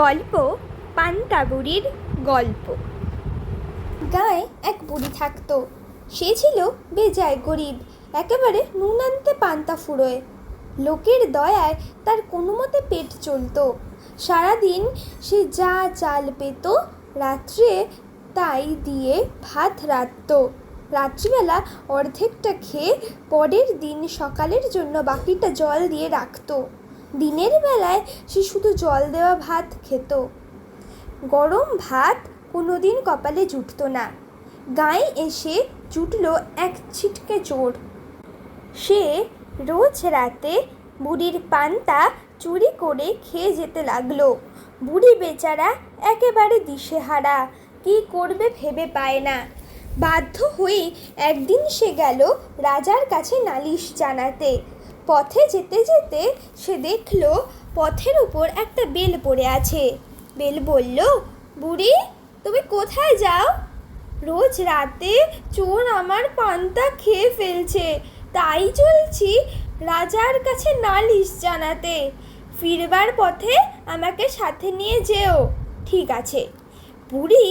গল্প পান্তা বুড়ির গল্প। গায়ে এক বুড়ি থাকতো। সে ছিল বেজায় গরিব, একেবারে নুন আনতে পান্তা ফুরোয়। লোকের দয়ায় তার কোনো মতে পেট চলতো। সারাদিন সে যা চাল পেত, রাত্রে তাই দিয়ে ভাত রাঁধত। রাত্রিবেলা অর্ধেকটা খেয়ে পরের দিন সকালের জন্য বাকিটা জল দিয়ে রাখতো। দিনের বেলায় সে শুধু জল দেওয়া ভাত খেত। গরম ভাত কোনোদিন কপালে জুটতো না। গায়ে এসে জুটল এক ছিটকে চোর। সে রোজ রাতে বুড়ির পান্তা চুরি করে খেয়ে যেতে লাগল। বুড়ি বেচারা একেবারে দিশেহারা, কি করবে ভেবে পায় না। বাধ্য হয়ে একদিন সে গেল রাজার কাছে নালিশ জানাতে। পথে যেতে যেতে সে দেখল পথের উপর একটা বেল পড়ে আছে। বেল বলল, বুড়ি, তুমি কোথায় যাও? রোজ রাতে চোর আমার পান্তা খেয়ে ফেলছে। তাই চলছি রাজার কাছে নালিশ জানাতে। ফিরবার পথে আমাকে সাথে নিয়ে যেও। ঠিক আছে। বুড়ি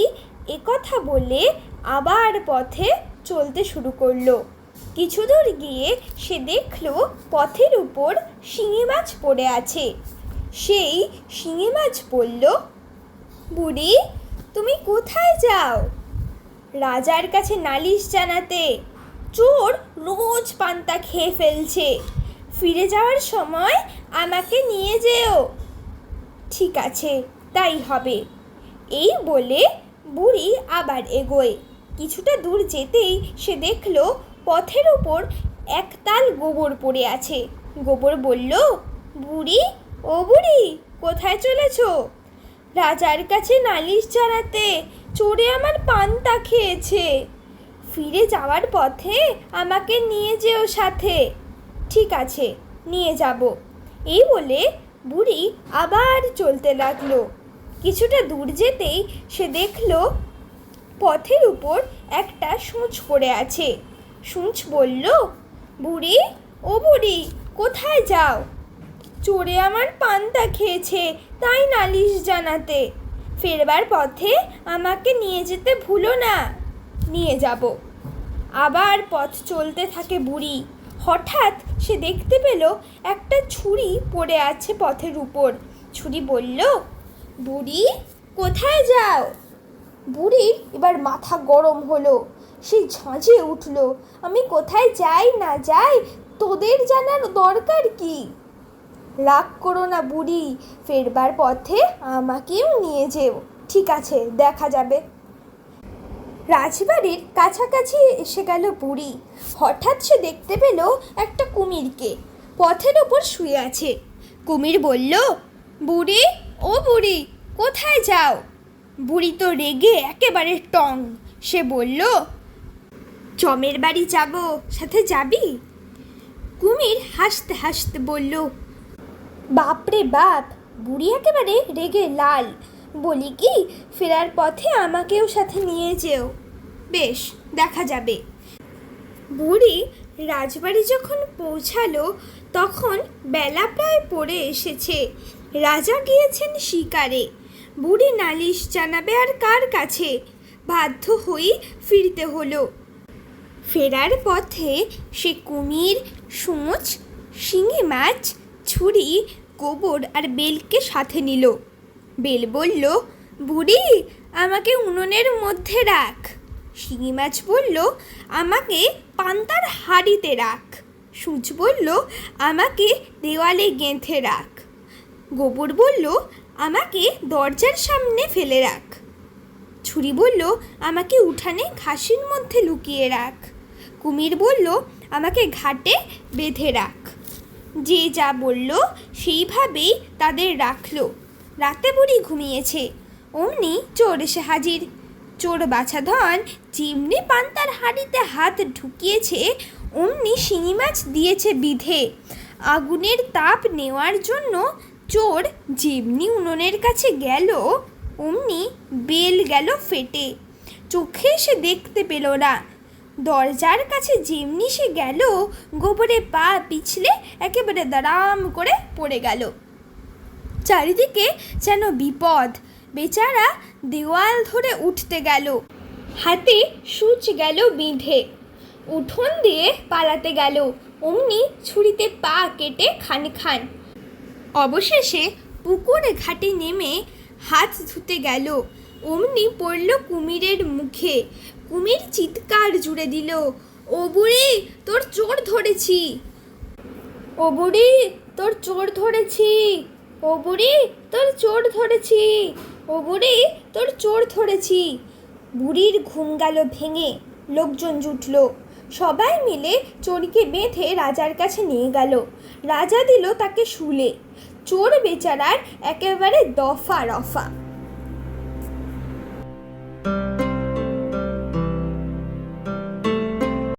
একথা বলে আবার পথে চলতে শুরু করল। কিছু দূর গিয়ে সে দেখল পথের উপর শিঙি মাছ পড়ে আছে। সেই শিঙি মাছ বলল, বুড়ি, তুমি কোথায় যাও? রাজার কাছে নালিশ জানাতে চোর রোজ পান্তা খেয়ে ফেলছে। ফিরে যাওয়ার সময় আমাকে নিয়ে যেও। ঠিক আছে, তাই হবে। এই বলে বুড়ি আবার এগোয়। কিছুটা দূর যেতেই সে দেখল পথের উপর একতাল গোবর পড়ে আছে। গোবর বলল, বুড়ি, ও বুড়ি, কোথায় চলেছ? রাজার কাছে নালিশ জানাতে চোরে আমার পান্তা খেয়েছে। ফিরে যাওয়ার পথে আমাকে নিয়ে যেও সাথে। ঠিক আছে, নিয়ে যাব। এই বলে বুড়ি আবার চলতে লাগল। কিছুটা দূর যেতেই সে দেখল পথের উপর একটা সূঁচ পড়ে আছে। সূঁচ বলল? বুড়ি, ও বুড়ি, কোথায় যাও? চোরে আমার পান্তা খেয়েছে, তাই নালিশ জানাতে। ফেরবার পথে আমাকে নিয়ে যেতে ভুলো না। নিয়ে যাব। আবার পথ চলতে থাকে বুড়ি। হঠাৎ সে দেখতে পেল একটা ছুরি পড়ে আছে পথের উপর। ছুরি বলল, বুড়ি, কোথায় যাও? বুড়ির এবার মাথা গরম হলো। সে ঝাঁঝিয়ে উঠল, আমি কোথায় যাই না যাই? তোদের জানার দরকার কি? রাগ করো না বুড়ি, ফেরবার পথে আমাকেও নিয়ে যেও। ঠিক আছে, দেখা যাবে। রাজবাড়ির কাছাকাছি এসে গেল বুড়ি। হঠাৎ সে দেখতে পেল একটা কুমিরকে, পথের ওপর শুয়ে আছে। কুমির বলল, বুড়ি, ও বুড়ি, কোথায় যাও? বুড়ি তো রেগে একেবারে টং। সে বলল চমের বাড়ি যাব, সাথে যাবি? কুমির হাসতে হাসতে বলল, বাপরে বাপ, বুড়ি একেবারে রেগে লাল। বলি কি, ফেরার পথে আমাকেও সাথে নিয়ে যেও। বেশ, দেখা যাবে। বুড়ি রাজবাড়ি যখন পৌঁছালো, তখন বেলা প্রায় পড়ে এসেছে। রাজা গিয়েছেন শিকারে। বুড়ি নালিশ জানাবে আর কার কাছে? বাধ্য হয়েই ফিরতে হলো। ফেরার পথে সে কুমির, সূঁচ, শিঙি মাছ, ছুরি, গোবর আর বেলকে সাথে নিল। বেল বলল, বুড়ি, আমাকে উনুনের মধ্যে রাখ। শিঙি মাছ বলল, আমাকে পান্তার হাঁড়িতে রাখ। সূচ বলল, আমাকে দেওয়ালে গেঁথে রাখ। গোবর বলল, আমাকে দরজার সামনে ফেলে রাখ। ছুরি বলল, আমাকে উঠানে ঘাসের মধ্যে লুকিয়ে রাখ। কুমির বলল, আমাকে ঘাটে বেঁধে রাখ। যে যা বলল, সেইভাবেই তাদের রাখল। রাতে বুড়ি ঘুমিয়েছে। অমনি চোর এসে হাজির। চোর বাছাধন যেমনি পান্তার হাঁড়িতে হাত ঢুকিয়েছে, অমনি শিঙি মাছ দিয়েছে বিধে। আগুনের তাপ নেওয়ার জন্য চোর যেমনি উনুনের কাছে গেল, অমনি বেল গেল ফেটে। চোখে সে দেখতে পেল না। দরজার কাছে যেমনি সে গেল, গোবরে পা পিছলে একেবারে দাঁড়াম করে পড়ে গেল। চারিদিকে যেন বিপদ, বেচারা দেওয়াল ধরে উঠতে গেল। হাতে সূচ গেল বিঁধে, উঠোন দিয়ে পালাতে গেল, অমনি ছুরিতে পা কেটে খান খান। অবশেষে পুকুর ঘাটে নেমে হাত ধুতে গেল, অমনি পড়ল কুমিরের মুখে। কুমির চিৎকার জুড়ে দিল, ও বুড়ি, তোর চোর ধরেছি। ও বুড়ি, তোর চোর ধরেছি। ও বুড়ি, তোর চোর ধরেছি। ও বুড়ি, তোর চোর ধরেছি। বুড়ির ঘুম গেল ভেঙে, লোকজন জুটল। সবাই মিলে চোরকে বেঁধে রাজার কাছে নিয়ে গেল। রাজা দিল তাকে শুলে। চোর বেচারার একেবারে দফা রফা।